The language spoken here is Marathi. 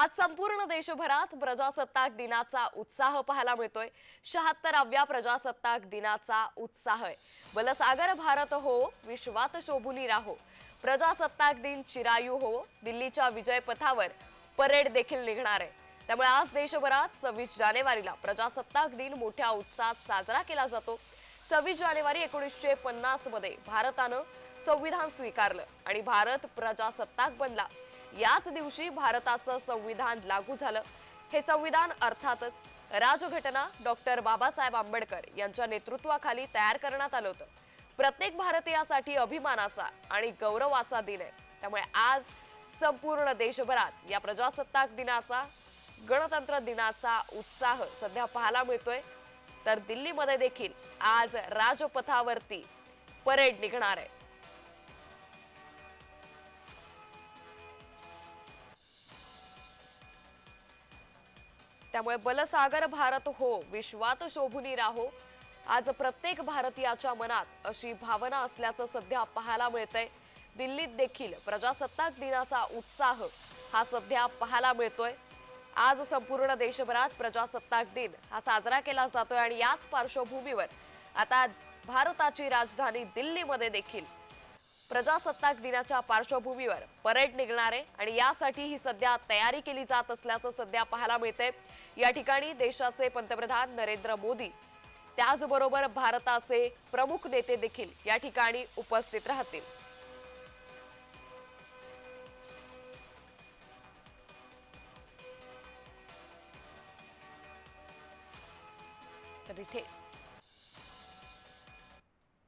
आज संपूर्ण देशभरात प्रजासत्ताक दिनाचा उत्साह पाहायला मिळतोय. शहात्तराव्या प्रजासत्ताक दिनाचा उत्साह आहे. बलसागर भारत हो विश्वात शोभुनी राहो. प्रजासत्ताक दिन चिरायू हो दिल्लीच्या विजयपथावर परेड देखील निघणार आहे. त्यामुळे आज देशभरात सव्वीस जानेवारीला प्रजासत्ताक दिन मोठ्या उत्साहात साजरा केला जातो. सव्वीस जानेवारी एकोणीसशे पन्नासमध्ये भारतानं संविधान स्वीकारलं आणि भारत प्रजासत्ताक बनला. याच दिवशी भारताचं संविधान लागू झालं. हे संविधान अर्थातच राजघटना डॉक्टर बाबासाहेब आंबेडकर यांच्या नेतृत्वाखाली तयार करण्यात आलं होतं. प्रत्येक भारतीयासाठी अभिमानाचा आणि गौरवाचा दिन आहे. त्यामुळे आज संपूर्ण देशभरात या प्रजासत्ताक दिनाचा गणतंत्र दिनाचा उत्साह सध्या पाहायला मिळतोय. तर दिल्लीमध्ये देखील आज राजपथावरती परेड निघणार आहे. त्यामुळे बलसागर भारत हो विश्वात शोभुनी राहो. आज प्रत्येक भारतीयाच्या मनात अशी भावना असल्याचं सध्या पाहायला मिळतंय. दिल्लीत देखील प्रजासत्ताक दिनाचा उत्साह हा सध्या पाहायला मिळतोय. आज संपूर्ण देशभरात प्रजासत्ताक दिन हा साजरा केला जातोय आणि याच पार्श्वभूमीवर आता भारताची राजधानी दिल्लीमध्ये देखील प्रजासत्ताक दिनाच्या पार्श्वभूमीवर परेड निघणार आहे आणि यासाठी ही सध्या तयारी केली जात असल्याचं सध्या पाहायला मिळतंय. या ठिकाणी देशाचे पंतप्रधान नरेंद्र मोदी त्याचबरोबर भारताचे प्रमुख नेते देखील या ठिकाणी उपस्थित राहतील. तर इथे